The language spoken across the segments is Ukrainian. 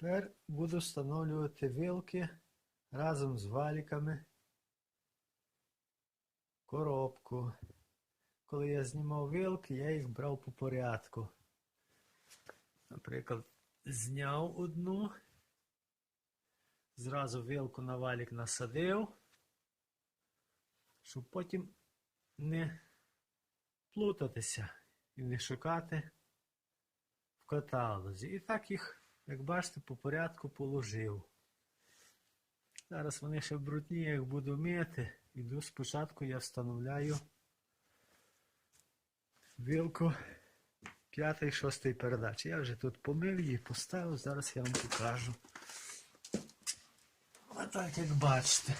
Тепер буду встановлювати вилки разом з валіками. Коробку. Коли я знімав вилки, я їх брав по порядку. Наприклад, зняв одну, зразу вилку на валік насадив, щоб потім не плутатися і не шукати в каталозі. І так їх, як бачите, по порядку положив. Зараз вони ще брудні, як буду мити. Іду спочатку я встановляю вилку п'ятої, шостої передачі. Я вже тут помив її, поставив, зараз я вам покажу. Отак, як бачите.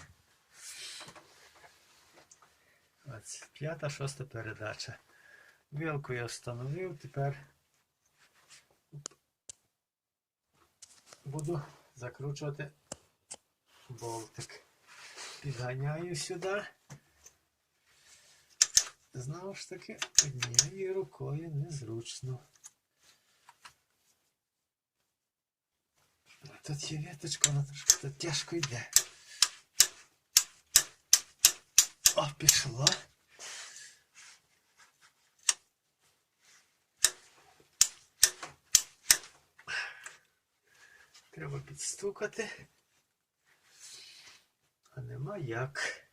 Ось, п'ята, шоста передача. Вилку я встановив, тепер буду закручувати болтик. Підганяю сюди. Знову ж таки, однією рукою незручно. Тут є віточка, вона трошки тут тяжко йде. О, пішла. Треба підстукати. А нема як.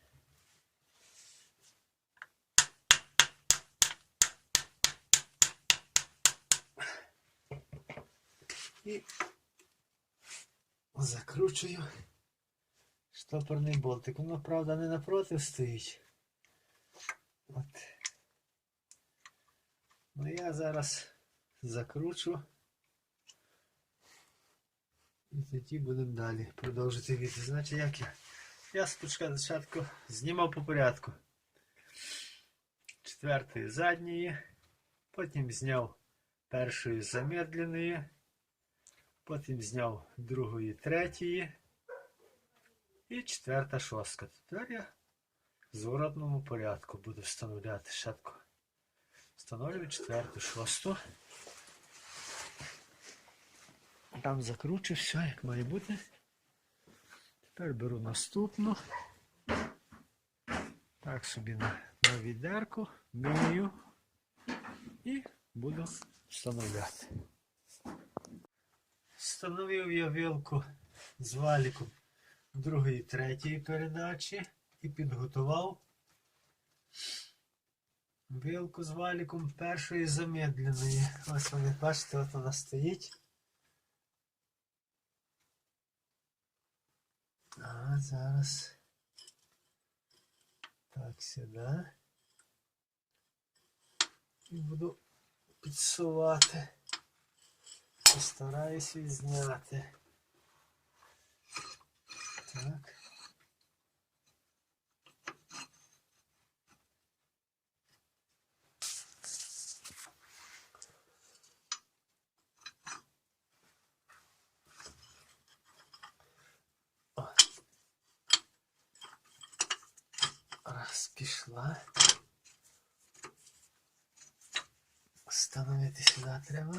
І закручую штопорний болтик. Воно, правда, не напротив стоїть. От. Ну я зараз закручу. І тоді будемо далі продовжити відео. Значить, як я? Я спочатку знімав по порядку. Четвертої задньої, потім зняв першої замедленої, потім зняв другої третьої і четверта шостка. Тепер я в зворотному порядку буду встановляти шатку. Встановлюю четверту шосту. Там закручу все, як має бути. Тепер беру наступну. Так собі на, на відерку, мию і буду встановляти. Встановив я вилку з валіком другої третьої передачі і підготував вилку з валіком першої замедленої. Ось вони бачите, от вона стоїть. А зараз так сюди. І буду підсувати. Постараюсь відзняти. Так. Раз пішла. Встановити сюди треба.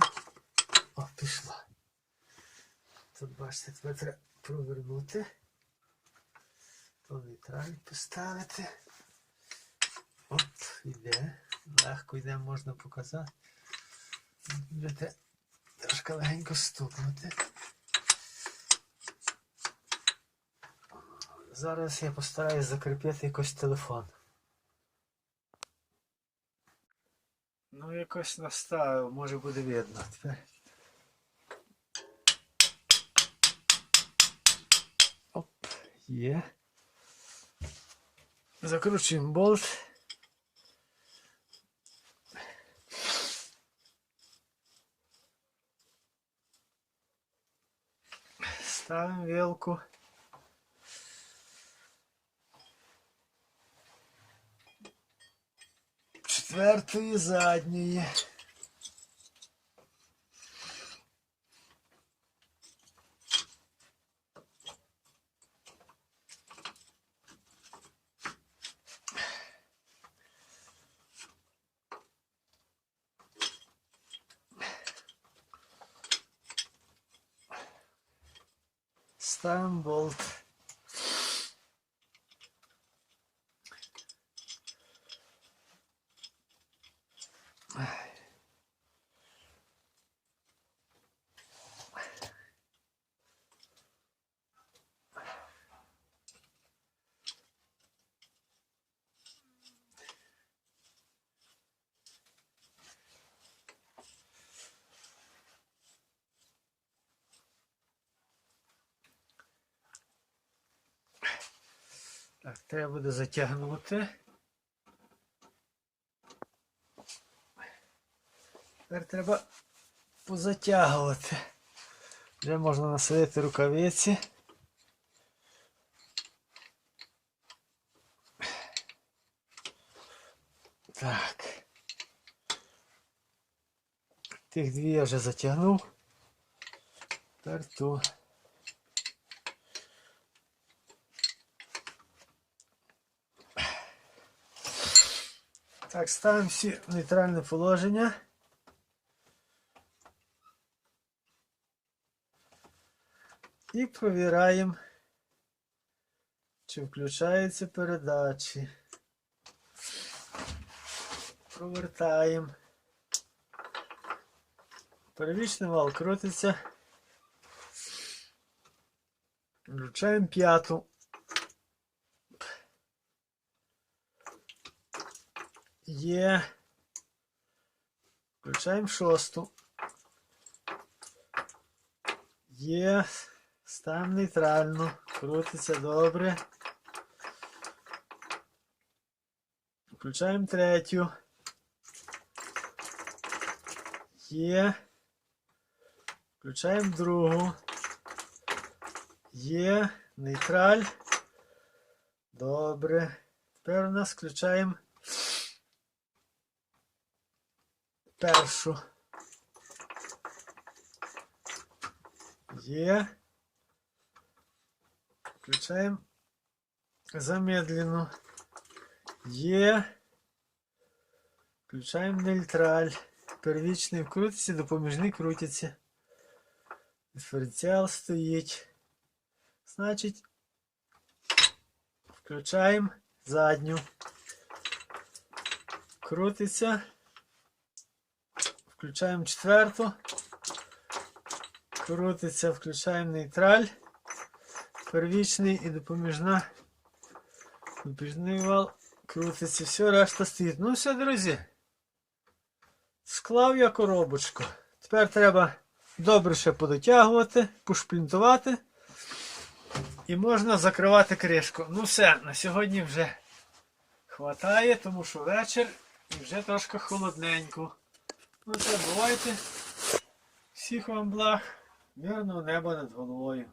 О, пішла. Тут бачите, тепер треба провернути. То нейтраль поставити. От, йде. Легко йде, можна показати. Будете трошки легенько стукнути. Зараз я постараюсь закріпити якось телефон. Ну, якось наставив, може буде видно. Тепер. Оп, є. Закручуємо болт. Ставимо вилку. четвертої задньої. Стамболт. Так, треба буде затягнути. Тепер треба позатягувати. Вже можна насадити рукавиці. Так. Тих дві я вже затягнув. Тепер ту. Так, ставимо всі в нейтральне положення. І провіраємо, чи включаються передачі. Провертаємо. Первічний вал крутиться. Включаємо п'яту. Є. Включаємо шосту. Є. Ставимо нейтрально. Крутиться добре. Включаємо третю. Є. Включаємо другу. Є. Нейтраль. Добре. Тепер у нас включаємо першу. Є. Включаємо замедлену. Є. Включаємо нейтраль. Первічний вкрутиться, допоміжний крутиться. Диференціал стоїть. Значить, включаємо задню. Крутиться. Включаємо четверту. Крутиться, включаємо нейтраль. Первічний і допоміжна. Допоміжний вал. Крутиться, все, решта стоїть. Ну все, друзі. Склав я коробочку. Тепер треба добре ще подотягувати, пошплінтувати. І можна закривати кришку. Ну все, на сьогодні вже хватає, тому що вечір і вже трошки холодненько. Ну все, бувайте. Всіх вам благ, мирного неба над головою.